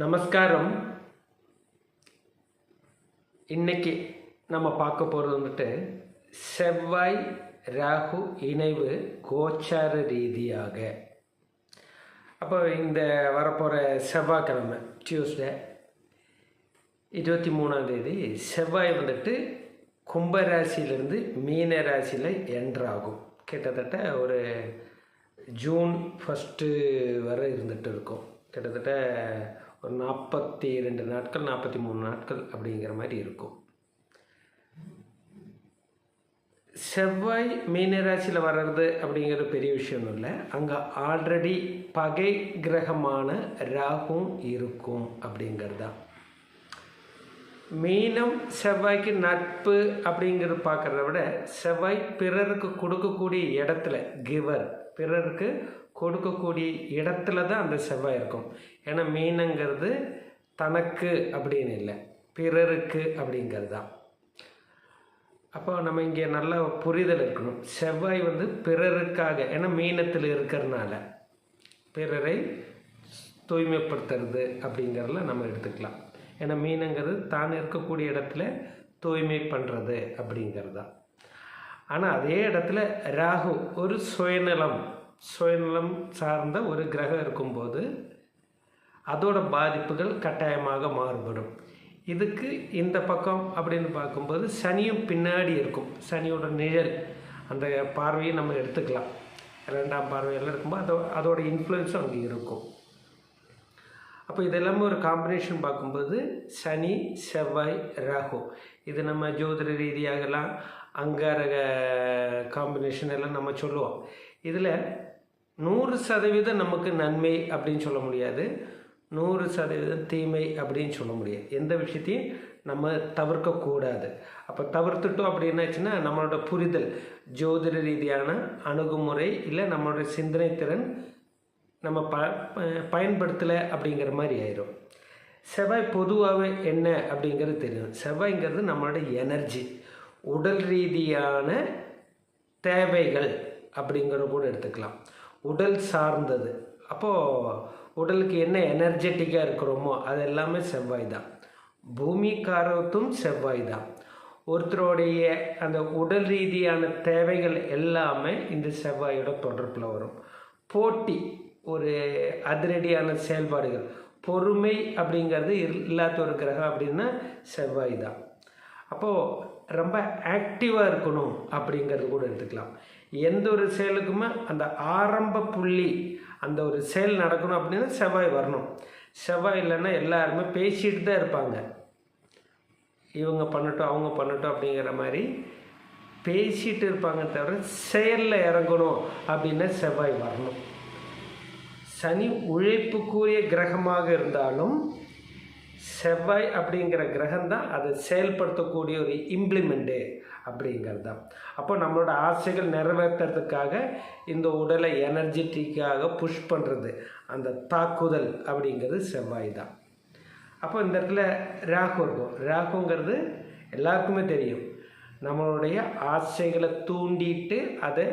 நமஸ்காரம். இன்னைக்கு நம்ம பார்க்க போகிறது வந்துட்டு செவ்வாய் ராகு இணைவு கோச்சார ரீதியாக. அப்போ இந்த வரப்போகிற செவ்வாய்க்கிழமை டியூஸ்டே இருபத்தி மூணாம் தேதி செவ்வாய் வந்துட்டு கும்பராசியிலிருந்து மீன ராசியில் என்ட்ராகும் கிட்டத்தட்ட ஒரு ஜூன் ஃபஸ்ட்டு வரை இருந்துகிட்டு இருக்கும். கிட்டத்தட்ட ஒரு நாற்பத்தி ரெண்டு நாட்கள் நாற்பத்தி மூணு நாட்கள் அப்படிங்கிற மாதிரி இருக்கும். செவ்வாய் மீனராசியில் வர்றது அப்படிங்கிற பெரிய விஷயம் இல்லை. அங்கே ஆல்ரெடி பகை கிரகமான ராகும் இருக்கும் அப்படிங்கிறது. தான் மீனம் செவ்வாய்க்கு நட்பு அப்படிங்கிறது பார்க்குறத விட செவ்வாய் பிறருக்கு கொடுக்கக்கூடிய இடத்துல கிவர் பிறருக்கு கொடுக்கக்கூடிய இடத்துல தான் அந்த செவ்வாய் இருக்கும். ஏன்னா மீனங்கிறது தனக்கு அப்படின்னு இல்லை பிறருக்கு அப்படிங்கிறது தான். அப்போ நம்ம இங்கே நல்ல புரிதல் இருக்கணும். செவ்வாய் வந்து பிறருக்காக ஏன்னா மீனத்தில் இருக்கிறனால பிறரை தூய்மைப்படுத்துறது அப்படிங்கிறதுல நம்ம எடுத்துக்கலாம். ஏன்னா மீனுங்கிறது தான் இருக்கக்கூடிய இடத்துல தூய்மை பண்ணுறது அப்படிங்கிறது தான். ஆனால் அதே இடத்துல ராகு ஒரு சுயநலம் சுயநலம் சார்ந்த ஒரு கிரகம் இருக்கும்போது அதோட பாதிப்புகள் கட்டாயமாக மாறுபடும். இதுக்கு இந்த பக்கம் அப்படின்னு பார்க்கும்போது சனியும் பின்னாடி இருக்கும். சனியோட நிழல் அந்த பார்வையை நம்ம எடுத்துக்கலாம். ரெண்டாம் பார்வையெல்லாம் இருக்கும்போது அதோ அதோட இன்ஃப்ளூயன்ஸும் அங்கே இருக்கும். அப்போ இதெல்லாமே ஒரு காம்பினேஷன் பார்க்கும்போது சனி செவ்வாய் ராகு. இது நம்ம ஜோதிட ரீதியாகலாம் அங்காரக காம்பினேஷன் எல்லாம் நம்ம சொல்லுவோம். இதில் நூறு சதவீதம் நமக்கு நன்மை அப்படின்னு சொல்ல முடியாது. நூறு சதவீதம் தீமை அப்படின்னு சொல்ல முடியாது. எந்த விஷயத்தையும் நம்ம தவிர்க்கக்கூடாது. அப்போ தவிர்த்துட்டோம் அப்படின்னாச்சுன்னா நம்மளோட புரிதல் ஜோதிட ரீதியான அணுகுமுறை இல்லை நம்மளோட சிந்தனை திறன் நம்ம ப பயன்படுத்தலை அப்படிங்கிற மாதிரி ஆயிரும். செவ்வாய் பொதுவாகவே என்ன அப்படிங்கிறது தெரியும். செவ்வாய்ங்கிறது நம்மளோட எனர்ஜி உடல் ரீதியான தேவைகள் அப்படிங்கிற கூட எடுத்துக்கலாம். உடல் சார்ந்தது. அப்போது உடலுக்கு என்ன எனர்ஜெட்டிக்காக இருக்கிறோமோ அது எல்லாமே செவ்வாய் தான் பூமிக்காரத்தும் செவ்வாய் தான் ஒருத்தருடைய அந்த உடல் ரீதியான தேவைகள் எல்லாமே இந்த செவ்வாயோட தொடர்பில் வரும். போட்டி ஒரு அதிரடியான செயல்பாடுகள் பொறுமை அப்படிங்கிறது இல்லாத ஒரு கிரகம் அப்படின்னா செவ்வாய் தான் அப்போது ரொம்ப ஆக்டிவாக இருக்கணும் அப்படிங்கிறது கூட எடுத்துக்கலாம். எந்த ஒரு செயலுக்குமே அந்த ஆரம்ப புள்ளி அந்த ஒரு செயல் நடக்கணும் அப்படின்னா செவ்வாய் வரணும். செவ்வாய் இல்லைன்னா எல்லாருமே பேசிகிட்டு தான் இருப்பாங்க. இவங்க பண்ணட்டும் அவங்க பண்ணட்டும் அப்படிங்கிற மாதிரி பேசிகிட்டு இருப்பாங்க தவிர செயலில் இறங்கணும் அப்படின்னா செவ்வாய் வரணும். சனி உழைப்புக்குரிய கிரகமாக இருந்தாலும் செவ்வாய் அப்படிங்கிற கிரகம் தான் அதை செயல்படுத்தக்கூடிய ஒரு இம்ப்ளிமெண்ட்டு அப்படிங்கிறது தான் அப்போ நம்மளோட ஆசைகள் நிறைவேற்றுறதுக்காக இந்த உடலை எனர்ஜெட்டிக்காக புஷ் பண்ணுறது அந்த தாக்குதல் அப்படிங்கிறது செவ்வாய் தான் அப்போ இந்த இடத்துல ராகு இருக்கும். ராகுங்கிறது எல்லாருக்குமே தெரியும். நம்மளுடைய ஆசைகளை தூண்டிட்டு அதை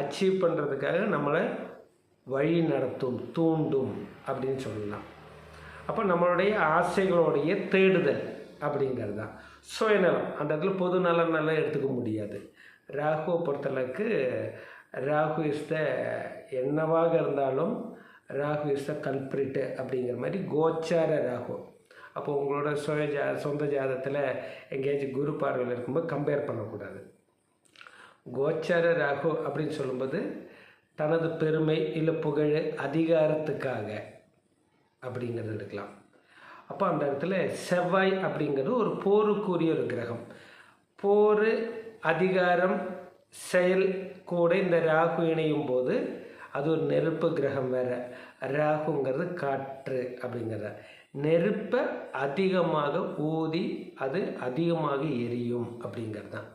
அச்சீவ் பண்ணுறதுக்காக நம்மளை வழி நடத்தும் தூண்டும் அப்படின்னு சொல்லலாம். அப்போ நம்மளுடைய ஆசைகளுடைய தேடுதல் அப்படிங்கிறது தான் சுயநலம். அந்த இடத்துல பொது நலனெல்லாம் எடுத்துக்க முடியாது. ராகுவை பொறுத்தளவுக்கு ராகு இஸ் த என்னவாக இருந்தாலும் ராகு இஸ் த கல்பிரிட்டு அப்படிங்கிற மாதிரி கோச்சார ராகு. அப்போ உங்களோட சுய ஜா சொந்த ஜாதத்தில் எங்கேயாச்சும் குரு பார்வையில் இருக்கும்போது கம்பேர் பண்ணக்கூடாது. கோச்சார ராகு அப்படின்னு சொல்லும்போது தனது பெருமை இல்லை புகழ் அதிகாரத்துக்காக அப்படிங்கிறது எடுக்கலாம். அப்போ அந்த இடத்துல செவ்வாய் அப்படிங்கிறது ஒரு போருக்குரிய ஒரு கிரகம். போர் அதிகாரம் செயல் கூட இந்த ராகு இணையும் போது அது ஒரு நெருப்பு கிரகம் வேற. ராகுங்கிறது காற்று அப்படிங்கிறத. நெருப்பை அதிகமாக ஊதி அது அதிகமாக எரியும் அப்படிங்கிறது தான்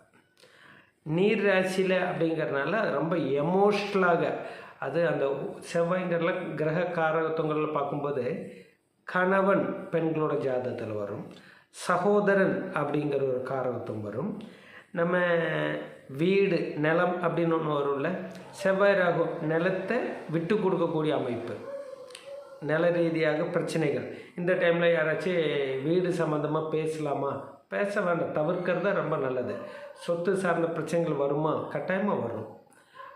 நீர் ராசியில் அப்படிங்கிறதுனால அது ரொம்ப எமோஷ்னலாக அது அந்த செவ்வாய்ங்கிறல கிரக காரகத்துவங்களில் பார்க்கும்போது கணவன் பெண்களோட ஜாதகத்தில் வரும். சகோதரன் அப்படிங்கிற ஒரு காரணத்தும் வரும். நம்ம வீடு நிலம் அப்படின்னு ஒன்று வரும்ல செவ்வாய் ராகு நிலத்தை விட்டு கொடுக்கக்கூடிய அமைப்பு. நில ரீதியாக பிரச்சனைகள். இந்த டைமில் யாராச்சும் வீடு சம்மந்தமாக பேசலாமா? பேச வேண்டாம் தவிர்க்கிறது தான் ரொம்ப நல்லது. சொத்து சார்ந்த பிரச்சனைகள் வருமா? கட்டாயமாக வரும்.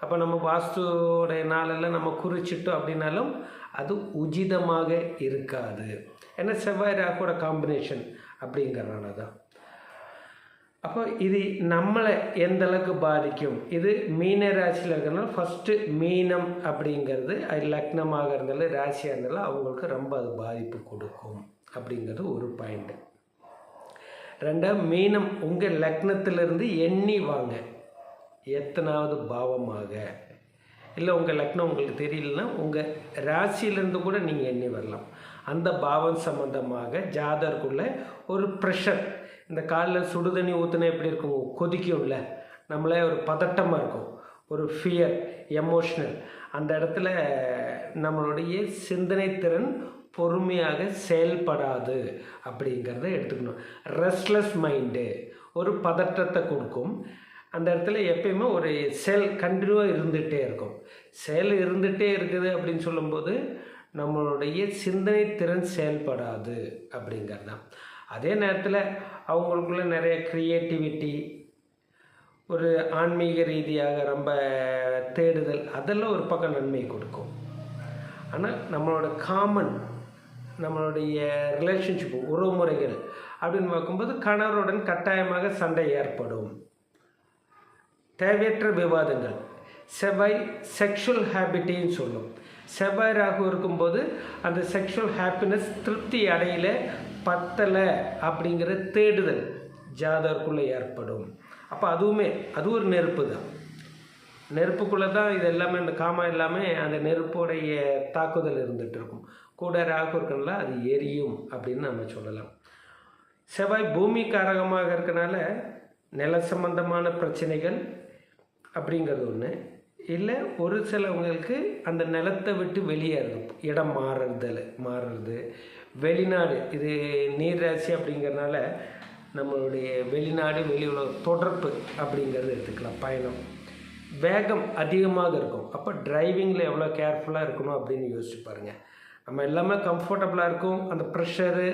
அப்போ நம்ம வாஸ்துவோடைய நாளெல்லாம் நம்ம குறிச்சிட்டோம் அப்படின்னாலும் அது உஜிதமாக இருக்காது. ஏன்னா செவ்வாய் ராகோட காம்பினேஷன் அப்படிங்கிறனால தான். அப்போ இது நம்மளை எந்த அளவுக்கு பாதிக்கும்? இது மீன ராசியில் இருக்கிறனால ஃபஸ்ட்டு மீனம் அப்படிங்கிறது அது லக்னமாக இருந்தாலும் ராசியாக இருந்தாலும் அவங்களுக்கு ரொம்ப அது பாதிப்பு கொடுக்கும் அப்படிங்கிறது ஒரு பாயிண்ட்டு ரெண்டாவது மீனம் உங்கள் லக்னத்திலிருந்து எண்ணி வாங்க. எத்தனாவது பாவமாக? இல்லை உங்கள் லக்னம் உங்களுக்கு தெரியலனா உங்கள் ராசியிலேருந்து கூட நீங்கள் எண்ணி வரலாம். அந்த பாவம் சம்மந்தமாக ஜாதருக்குள்ள ஒரு ப்ரெஷர் இந்த காலில் சுடுதண்ணி ஊற்றுனா எப்படி இருக்கும்? கொதிக்கும்ல. நம்மளே ஒரு பதட்டமாக இருக்கும். ஒரு ஃபியர் எமோஷ்னல் அந்த இடத்துல நம்மளுடைய சிந்தனை திறன் பொறுமையாக செயல்படாது அப்படிங்கிறத எடுத்துக்கணும். ரெஸ்ட்லெஸ் மைண்டு ஒரு பதற்றத்தை கொடுக்கும். அந்த இடத்துல எப்பயுமே ஒரு செல் கண்டினியூவாக இருந்துகிட்டே இருக்கும். செயல் இருந்துகிட்டே இருக்குது அப்படின்னு சொல்லும்போது நம்மளுடைய சிந்தனை திறன் செயல்படாது அப்படிங்கிறது தான். அதே நேரத்தில் அவங்களுக்குள்ள நிறைய க்ரியேட்டிவிட்டி ஒரு ஆன்மீக ரீதியாக ரொம்ப தேடுதல் அதெல்லாம் ஒரு பக்கம் நன்மை கொடுக்கும். ஆனால் நம்மளோட காமன் நம்மளுடைய ரிலேஷன்ஷிப் உறவுமுறைகள் அப்படின்னு பார்க்கும்போது கணவருடன் கட்டாயமாக சண்டை ஏற்படும். தேவையற்ற விவாதங்கள். செவ்வாய் செக்ஷுவல் ஹேபிட்டின்னு சொல்லும். செவ்வாய் ராகு இருக்கும்போது அந்த செக்ஷுவல் ஹாப்பினஸ் திருப்தி அடையில பத்தலை அப்படிங்கிற தேடுதல் ஜாதகருக்குள்ளே ஏற்படும். அப்போ அதுவுமே அது ஒரு நெருப்பு தான். நெருப்புக்குள்ளே தான் இது எல்லாமே இந்த காமா எல்லாமே அந்த நெருப்போடைய தாக்குதல் இருந்துகிட்டு இருக்கும். கூட ராகு இருக்கனால அது எரியும் அப்படின்னு நம்ம சொல்லலாம். செவ்வாய் பூமி காரகமாக இருக்கனால நில சம்பந்தமான பிரச்சனைகள் அப்படிங்கிறது ஒன்று இல்லை ஒரு சிலவங்களுக்கு அந்த நிலத்தை விட்டு வெளியேறது இடம் மாறுறதுல மாறுறது. வெளிநாடு இது நீர்ராசி அப்படிங்கிறனால நம்மளுடைய வெளிநாடு வெளி உலக தொடர்பு அப்படிங்கிறது எடுத்துக்கலாம். பயணம். வேகம் அதிகமாக இருக்கும். அப்போ டிரைவிங்கில் எவ்வளோ கேர்ஃபுல்லாக இருக்கணும் அப்படின்னு யோசிச்சு பாருங்கள் நம்ம எல்லாமே கம்ஃபர்டபுளாக இருக்கும். அந்த ப்ரெஷரு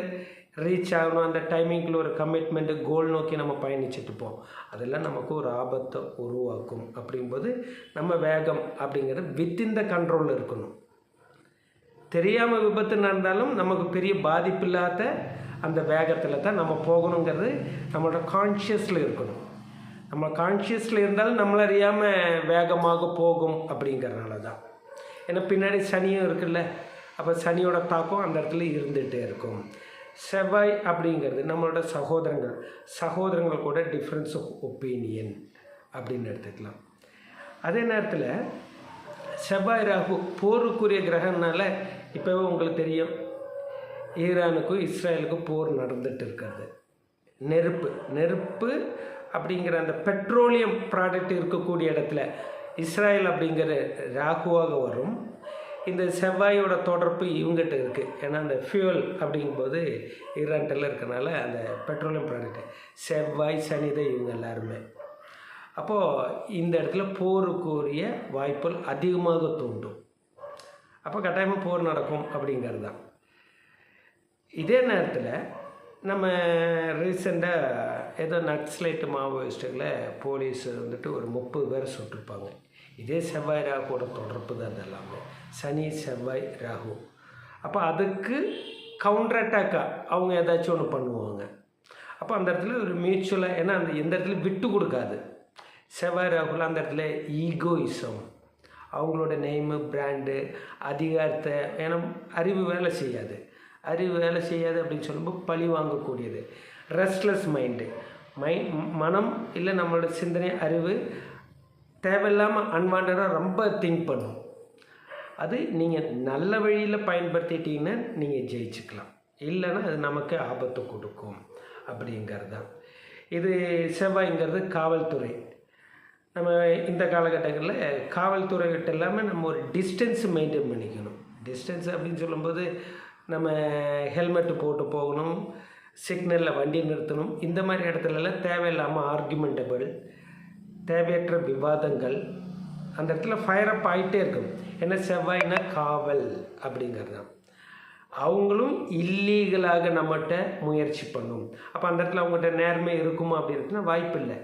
ரீச் ஆகணும். அந்த டைமிங்கில் ஒரு கமிட்மெண்ட்டு கோல் நோக்கி நம்ம பயணிச்சுட்டுப்போம் அதெல்லாம் நமக்கு ஒரு ஆபத்தை உருவாக்கும் அப்படிங்கும்போது நம்ம வேகம் அப்படிங்கிறது வித்தின் த கண்ட்ரோலில் இருக்கணும். தெரியாமல் விபத்து நடந்தாலும் நமக்கு பெரிய பாதிப்பு இல்லாத அந்த வேகத்தில் தான் நம்ம போகணுங்கிறது நம்மளோட கான்ஷியஸில் இருக்கணும். நம்ம கான்ஷியஸில் இருந்தாலும் நம்மள அறியாமல் வேகமாக போகும் அப்படிங்கிறனால தான். ஏன்னா பின்னாடி சனியும் இருக்குல்ல. அப்போ சனியோட தாக்கம் அந்த இடத்துல இருந்துகிட்டே இருக்கும். செவ்வாய் அப்படிங்கிறது நம்மளோட சகோதரங்கள். சகோதரங்கள் கூட டிஃப்ரென்ஸ் ஆஃப் ஒப்பீனியன் அப்படின்னு எடுத்துக்கலாம். அதே நேரத்தில் செவ்வாய் ராகு போருக்குரிய கிரகம்னால இப்போவே உங்களுக்கு தெரியும். ஈரானுக்கும் இஸ்ரேலுக்கும் போர் நடந்துட்டு இருக்கிறது. நெருப்பு நெருப்பு அப்படிங்கிற அந்த பெட்ரோலியம் ப்ராடக்ட் இருக்கக்கூடிய இடத்துல இஸ்ரேல் அப்படிங்கிற ராகுவாக வரும். இந்த செவ்வாயோட தொடர்பு இவங்ககிட்ட இருக்குது ஏன்னா அந்த ஃபியூல் அப்படிங்கும்போது ஈரான்ட்டில் இருக்கனால அந்த பெட்ரோலியம் ப்ராடக்ட்டு செவ்வாய் சனிதை இவங்க எல்லாருமே. அப்போது இந்த இடத்துல போருக்குரிய வாய்ப்புகள் அதிகமாக தூண்டும். அப்போ கட்டாயமாக போர் நடக்கும் அப்படிங்கிறது தான். இதே நேரத்தில் நம்ம ரீசெண்டாக ஏதோ நக்ஸ்லைட்டு மாவோயிஸ்ட்டுகளை போலீஸ் வந்துட்டு ஒரு முப்பது பேர் சுட்டிருப்பாங்க. இதே செவ்வாய் ராகுவோட தொடர்பு தான் எல்லாமே சனி செவ்வாய் ராகு. அப்போ அதுக்கு கவுண்டர் அட்டாக்காக அவங்க ஏதாச்சும் ஒன்று பண்ணுவாங்க. அப்போ அந்த இடத்துல ஒரு மியூச்சுவலாக ஏன்னா அந்த எந்த இடத்துல விட்டு கொடுக்காது. செவ்வாய் ராகுல அந்த இடத்துல ஈகோயிசம் அவங்களோட நேமு பிராண்டு அதிகாரத்தை ஏன்னா அறிவு வேலை செய்யாது. அறிவு வேலை செய்யாது அப்படின்னு சொல்லும்போது பழி வாங்கக்கூடியது. ரெஸ்ட்லெஸ் மைண்டு மை மனம் இல்லை நம்மளோட சிந்தனை அறிவு தேவையில்லாமல் அன்வான்டாக ரொம்ப திங்க் பண்ணும். அது நீங்கள் நல்ல வழியில் பயன்படுத்திட்டீங்கன்னா நீங்கள் ஜெயிச்சுக்கலாம். இல்லைன்னா அது நமக்கு ஆபத்து கொடுக்கும் அப்படிங்கிறது தான். இது செவ்வாய்ங்கிறது காவல்துறை. நம்ம இந்த காலகட்டங்களில் காவல்துறைகிட்ட இல்லாமல் நம்ம ஒரு டிஸ்டன்ஸ் மெயின்டைன் பண்ணிக்கணும். டிஸ்டன்ஸ் அப்படின்னு சொல்லும்போது நம்ம ஹெல்மெட்டு போட்டு போகணும் சிக்னலில் வண்டி நிறுத்தணும். இந்த மாதிரி இடத்துலலாம் தேவையில்லாமல் ஆர்குமெண்டபிள் தேவையற்ற விவாதங்கள் அந்த இடத்துல ஃபயர் அப் ஆகிட்டே இருக்கும். ஏன்னா செவ்வாய்னா காவல் அப்படிங்கிறது தான். அவங்களும் இல்லீகலாக நம்மகிட்ட முயற்சி பண்ணும். அப்போ அந்த இடத்துல அவங்ககிட்ட நேர்மை இருக்குமா அப்படி வாய்ப்பு இல்லை.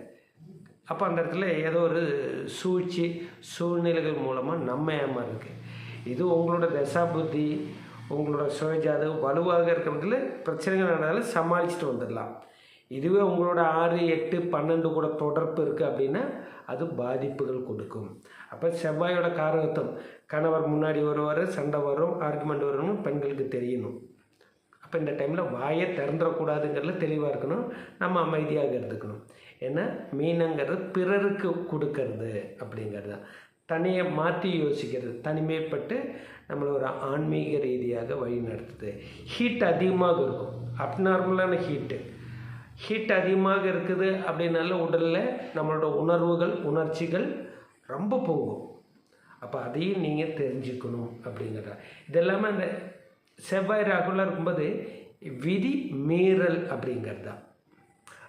அப்போ அந்த இடத்துல ஏதோ ஒரு சூழ்ச்சி சூழ்நிலைகள் மூலமாக நம்ம ஏமாறுக்கு இது உங்களோட தசாபுத்தி உங்களோட சுயஜாதகம் வலுவாக இருக்கிறதுல பிரச்சனைகள் நடந்தாலும் சமாளிச்சுட்டு வந்துடலாம். இதுவே உங்களோட ஆறு எட்டு பன்னெண்டு கூட தொடர்பு இருக்குது அப்படின்னா அது பாதிப்புகள் கொடுக்கும். அப்போ செவ்வாயோட காரகத்துவம் கணவர் முன்னாடி வருவார் சண்டை வரும் ஆர்குமெண்ட் வரும்னு பெண்களுக்கு தெரியணும். அப்போ இந்த டைமில் வாயை திறந்துடக்கூடாதுங்கிறதுல தெளிவாக இருக்கணும். நம்ம அமைதியாக இருந்துக்கணும். ஏன்னா மீனங்கிறது பிறருக்கு கொடுக்கறது அப்படிங்கிறது தான். தனியை மாற்றி யோசிக்கிறது தனிமைப்பட்டு நம்மளை ஒரு ஆன்மீக ரீதியாக வழி நடத்துது ஹீட் அதிகமாக இருக்கும். அப்நார்மலான ஹீட்டு ஹீட் அதிகமாக இருக்குது அப்படின்னால உடலில் நம்மளோட உணர்வுகள் உணர்ச்சிகள் ரொம்ப போகும். அப்போ அதையும் நீங்கள் தெரிஞ்சுக்கணும் அப்படிங்கிறத. இதெல்லாமே அந்த செவ்வாய் ராகுலாம் இருக்கும்போது விதி மீறல் அப்படிங்கிறது. தான்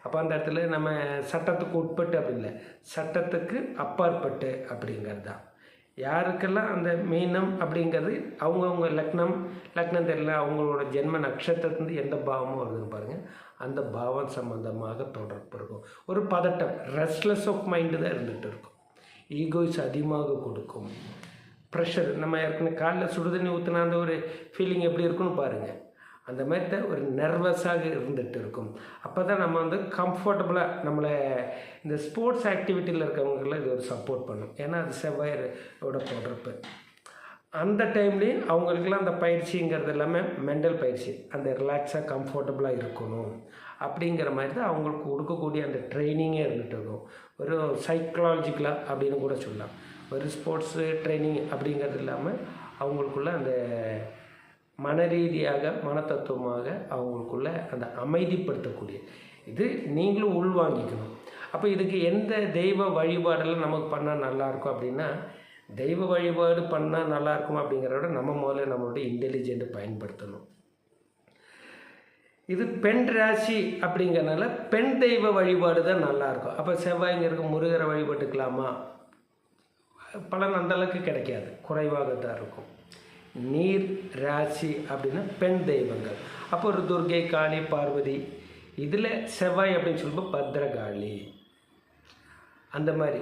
அப்போ அந்த இடத்துல நம்ம சட்டத்துக்கு உட்பட்டு அப்படி இல்லை சட்டத்துக்கு அப்பாற்பட்டு அப்படிங்கிறது. தான் யாருக்கெல்லாம் அந்த மீனம் அப்படிங்கிறது அவங்கவுங்க லக்னம் லக்னம் தெரியல அவங்களோட ஜென்ம நட்சத்திரத்துலேருந்து எந்த பாவமும் வருதுன்னு பாருங்கள் அந்த பாவம் சம்மந்தமாக தொடர்பு இருக்கும். ஒரு பதட்டம் ரெஸ்ட்லெஸ் ஆஃப் மைண்டு தான் இருந்துகிட்டு இருக்கும். ஈகோய்ஸ் அதிகமாக கொடுக்கும். ப்ரெஷர் நம்ம ஏற்கனவே காலைல சுடுதண்ணி ஊற்றினா அந்த ஒரு ஃபீலிங் எப்படி இருக்குன்னு பாருங்கள் அந்த மாதிரி தான் ஒரு நர்வஸாக இருந்துகிட்டு இருக்கும். அப்போ தான் நம்ம வந்து கம்ஃபர்டபுளாக நம்மளை இந்த ஸ்போர்ட்ஸ் ஆக்டிவிட்டியில் இருக்கவங்களாம் இது ஒரு சப்போர்ட் பண்ணும். ஏன்னா அது செவ்வாயோட தொடர்பு அந்த டைம்லேயும் அவங்களுக்குலாம் அந்த பயிற்சிங்கிறது எல்லாமே மெண்டல் பயிற்சி. அந்த ரிலாக்ஸாக கம்ஃபர்டபுளாக இருக்கணும். அப்படிங்கிற மாதிரி தான் அவங்களுக்கு கொடுக்கக்கூடிய அந்த ட்ரைனிங்கே இருந்துகிட்டு இருக்கும். ஒரு சைக்கலாஜிக்கலாக அப்படின்னு கூட சொல்லலாம். ஒரு ஸ்போர்ட்ஸு ட்ரைனிங் அப்படிங்கிறது இல்லாமல் அவங்களுக்குள்ள அந்த மன ரீதியாக மனத்தத்துவமாக அவங்களுக்குள்ள அந்த அமைதிப்படுத்தக்கூடிய. இது நீங்களும் உள்வாங்கிக்கணும். அப்போ இதுக்கு எந்த தெய்வ வழிபாடெல்லாம் நமக்கு பண்ணால் நல்லாயிருக்கும் அப்படின்னா தெய்வ வழிபாடு பண்ணால் நல்லாயிருக்கும் அப்படிங்கிறத விட நம்ம முதல்ல நம்மளுடைய இன்டெலிஜென்ட் பயன்படுத்தணும். இது பெண் ராசி அப்படிங்கிறனால பெண் தெய்வ வழிபாடு தான் நல்லாயிருக்கும். அப்போ செவ்வாய்ங்கிறதுக்கு முருகரை வழிபட்டுக்கலாமா? பலன் அந்த அளவுக்கு கிடைக்காது. குறைவாக தான் இருக்கும். நீர் ராசி அப்படின்னா பெண் தெய்வங்கள். அப்போ ஒரு துர்கை காளி பார்வதி இதில் செவ்வாய் அப்படின்னு சொல்லும்போது பத்ரகாளி. அந்த மாதிரி.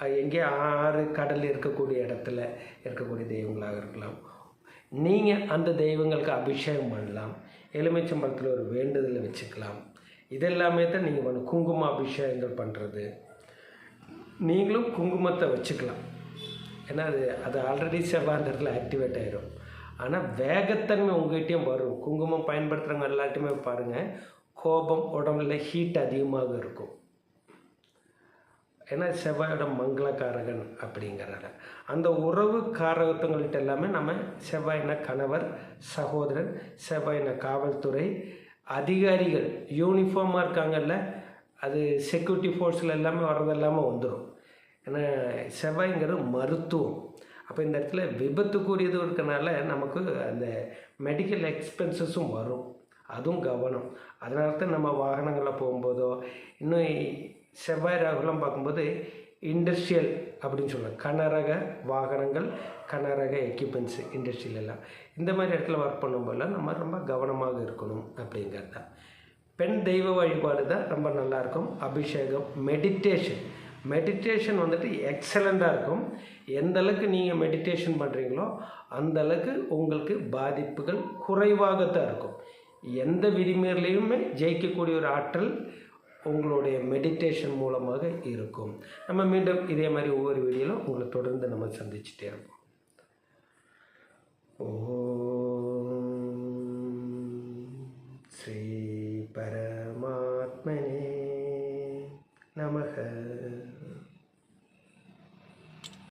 எங்கே? ஆறு கடல் இருக்கக்கூடிய இடத்துல இருக்கக்கூடிய தெய்வங்களாக இருக்கலாம். நீங்கள் அந்த தெய்வங்களுக்கு அபிஷேகம் பண்ணலாம். எலுமிச்சம்பழத்தில் ஒரு வேண்டுதலை வச்சுக்கலாம். இதெல்லாமே தான் நீங்கள் பண்ண குங்கும அபிஷேகங்கள் பண்ணுறது நீங்களும் குங்குமத்தை வச்சுக்கலாம். ஏன்னா அது அது ஆல்ரெடி செவ்வாந்தரத்தில் ஆக்டிவேட் ஆகிரும் ஆனால் வேகத்தன்மை உங்கள்கிட்டயும் வரும். குங்குமம் பயன்படுத்துகிறவங்க எல்லாத்தையுமே பாருங்கள் கோபம் உடம்புல ஹீட் அதிகமாக இருக்கும். ஏன்னா செவ்வாயோட மங்களக்காரகன் அப்படிங்கிறத அந்த உறவு காரகத்துங்கள்ட்ட எல்லாமே நம்ம செவ்வாயின கணவர் சகோதரன் செவ்வாயின காவல்துறை அதிகாரிகள் யூனிஃபார்மாக இருக்காங்கல்ல அது செக்யூரிட்டி ஃபோர்ஸில் எல்லாமே வர்றது எல்லாமே வந்துடும் ஏன்னா செவ்வாய்ங்கிறது மருத்துவம். அப்போ இந்த இடத்துல விபத்துக்குரியதும் இருக்கனால நமக்கு அந்த மெடிக்கல் எக்ஸ்பென்சஸும் வரும். அதுவும் கவனம். அதனால தான் நம்ம வாகனங்களில் போகும்போதோ இன்னும் செவ்வாய் ராகுலாம் பார்க்கும்போது இண்டஸ்ட்ரியல் அப்படின்னு சொல்லலாம் கனரக வாகனங்கள் கனரக எக்யூப்மெண்ட்ஸு இண்டஸ்ட்ரியல் எல்லாம். இந்த மாதிரி இடத்துல ஒர்க் பண்ணும்போதெல்லாம் நம்ம ரொம்ப கவனமாக இருக்கணும் அப்படிங்கிறது தான் பெண் தெய்வ வழிபாடு தான் ரொம்ப நல்லாயிருக்கும் அபிஷேகம் மெடிடேஷன் மெடிடேஷன் வந்துட்டு எக்ஸலண்ட்டாக இருக்கும். எந்த அளவுக்கு நீங்கள் மெடிடேஷன் பண்ணுறீங்களோ அந்த அளவுக்கு உங்களுக்கு பாதிப்புகள் குறைவாகத்தான் இருக்கும். எந்த விதிமீறலையுமே ஜெயிக்கக்கூடிய ஒரு ஆற்றல் உங்களுடைய மெடிடேஷன் மூலமாக இருக்கும். நம்ம மீண்டும் இதே மாதிரி ஒவ்வொரு வீடியோலும் உங்களை தொடர்ந்து நம்ம சந்திச்சுட்டே இருப்போம். ஓ ஸ்ரீ